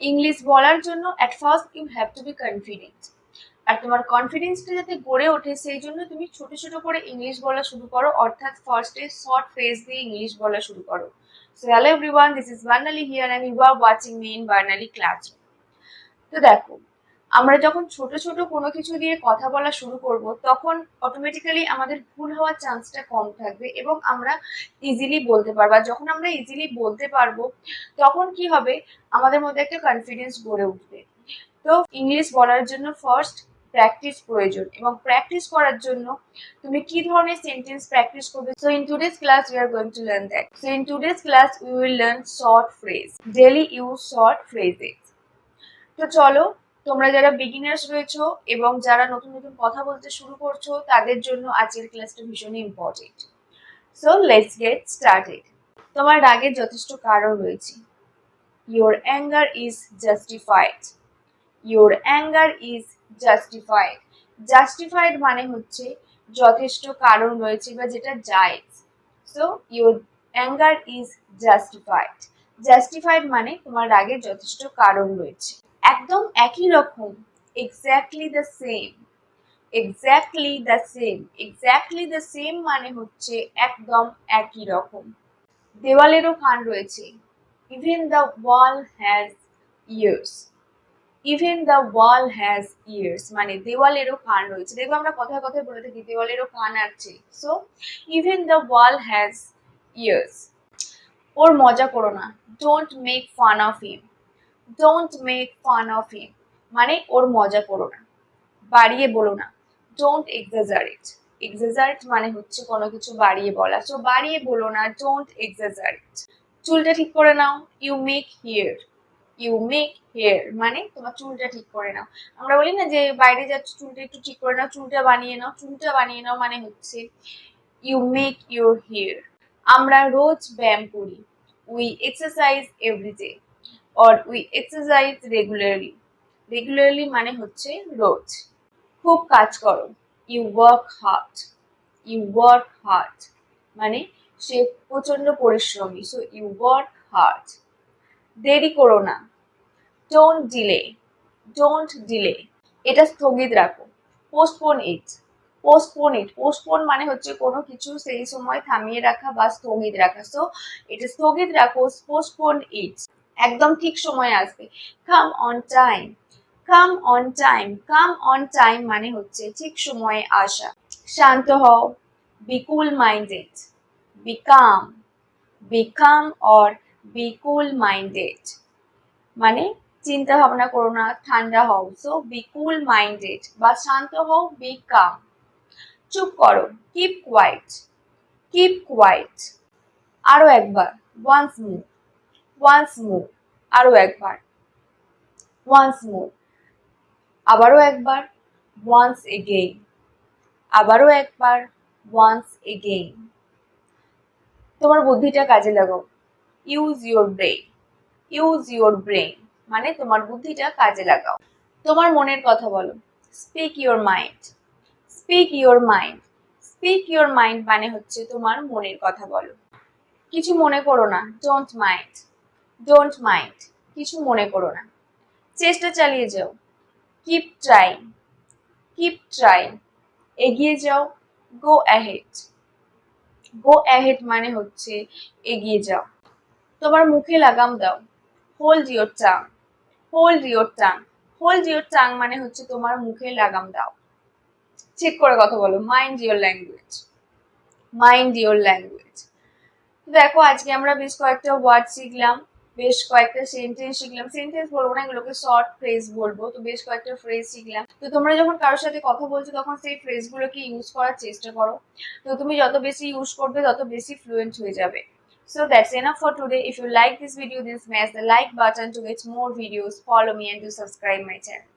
English বলার জন্য at first you have to be confident আর তোমার কনফিডেন্সটা যাতে গড়ে ওঠে, সেই জন্য তুমি ছোট ছোট করে ইংলিশ বলা শুরু করো। অর্থাৎ ফার্স্টে শর্ট ফ্রেজ দিয়ে ইংলিশ বলা শুরু করো। So hello everyone this is Barnali here and you are watching me in Barnali class তো দেখো আমরা যখন ছোট ছোট কোনো কিছু দিয়ে কথা বলা শুরু করব, তখন অটোমেটিক্যালি আমাদের ভুল হওয়ার চান্সটা কম থাকবে এবং আমরা ইজিলি বলতে পারব। আর যখন আমরা ইজিলি বলতে পারব, তখন কি হবে? আমাদের মধ্যে একটা কনফিডেন্স গড়ে উঠবে। তো ইংলিশ বলার জন্য ফার্স্ট প্র্যাকটিস প্রয়োজন এবং প্র্যাকটিস করার জন্য তুমি কি ধরনের সেন্টেন্স প্র্যাকটিস করবে? So in today's class we are going to learn that so in today's class we will learn short phrase daily use short phrases তো চলো তোমরা যারা বিগিনার্স রয়েছো এবং যারা নতুন নতুন কথা বলতে শুরু করছ, তাদের জন্য আজকের ক্লাসটা ভীষণই important so let's get started তোমার রাগের যথেষ্ট কারণ রয়েছে। Your anger is justified your anger is justified justified মানে হচ্ছে যথেষ্ট কারণ রয়েছে বা যেটা জায়েজ so your anger is justified justified মানে তোমার রাগের যথেষ্ট কারণ রয়েছে। একদম একই রকম। Exactly the same exactly the same exactly the same মানে হচ্ছে একদম একই রকম। দেওয়ালেরও কান রয়েছে। Even the wall has ears even the wall has ears মানে দেওয়ালেরও কান রয়েছে। দেখব আমরা কথায় কথায় বলে থাকি, দেওয়ালেরও কান আছে। So even the wall has ears ওর মজা করো না। Don't make fun of him don't make fun of him মানে ওর মজা করো না। বাড়িয়ে বলো না। ডোন্ট এক্সাজারেট এক্সাজারেট মানে হচ্ছে কোনো কিছু বাড়িয়ে বলা। সো বাড়িয়ে বলো না ডোন্ট এক্সাজারেট চুলটা ঠিক করে নাও। You make here you make hair মানে তোমার চুলটা ঠিক করে নাও। আমরা বলি না যে বাইরে যাচ্ছ, চুলটা একটু ঠিক করে নাও, চুলটা বানিয়ে নাও। চুলটা বানিয়ে নাও মানে হচ্ছে ইউ মেক ইউর হেয়ার আমরা রোজ ব্যায়াম করি। We exercise every day or we exercise regularly regularly মানে হচ্ছে রোজ। খুব কাজ করো। You work hard you work hard মানে সে প্রচণ্ড পরিশ্রমী। সো ইউ ওয়ার্ক হার্ড দেরি করো না। ডোন্ট ডিলে ডোন্ট ডিলে এটা স্থগিত রাখো। Postpone it postpone it postpone মানে হচ্ছে কোনো কিছু সেই সময় থামিয়ে রাখা বা স্থগিত রাখা। সো এটা স্থগিত রাখো। পোস্টপোন ইট একদম ঠিক সময় আসবে। Come on time come on time come on time মানে হচ্ছে ঠিক সময়ে আসা। শান্ত হও be cool minded be calm be calm or be cool minded মানে চিন্তা ভাবনা করো না, ঠান্ডা হও। সো বি কুল মাইন্ডেড বা শান্ত হও বি কাম চুপ করো কিপ কোয়াইট কিপ কোয়াইট আরও একবার ওয়ান্স মুভ ওয়ান্স মুভ আরও একবার। ওয়ান্স মুভ আবারও একবার। ওয়ান্স এগেইন আবারও একবার। ওয়ান্স এগেইন তোমার বুদ্ধিটা কাজে লাগাও। Use your brain use your brain মানে তোমার বুদ্ধিটা কাজে লাগাও। তোমার মনের কথা বলো। Speak your mind speak your mind speak your mind মানে হচ্ছে তোমার মনের কথা বলো। কিছু মনে করো না ডোন্ট মাইন্ড ডোন্ট মাইন্ড কিছু মনে করো না। চেষ্টা চালিয়ে যাও। কিপ ট্রাই কিপ ট্রাই এগিয়ে যাও। গো অ্যাহেড গো অ্যাহেড মানে হচ্ছে এগিয়ে যাও। তোমার মুখে লাগাম দাও। Hold your tongue hold your tongue hold your tongue মানে হচ্ছে তোমার মুখে লাগাম দাও। ঠিক করে কথা বলো। Mind your language mind your language দেখো, আজকে আমরা বেশ কয়েকটা ওয়ার্ড শিখলাম। বেশ কয়েকটা সেন্টেন্স শিখলাম সেন্টেন্স বলব না, এগুলোকে শর্ট ফ্রেজ বলব তো বেশ কয়েকটা ফ্রেজ শিখলাম তো তোমরা যখন কারোর সাথে কথা বলছো, তখন সেই ফ্রেজগুলোকে ইউজ করার চেষ্টা করো তো তুমি যত বেশি ইউজ করবে, তত বেশি ফ্লুয়েন্ট হয়ে যাবে So that's enough for today. If you like this video this smash the like button to get more videos. Follow me and do subscribe my channel.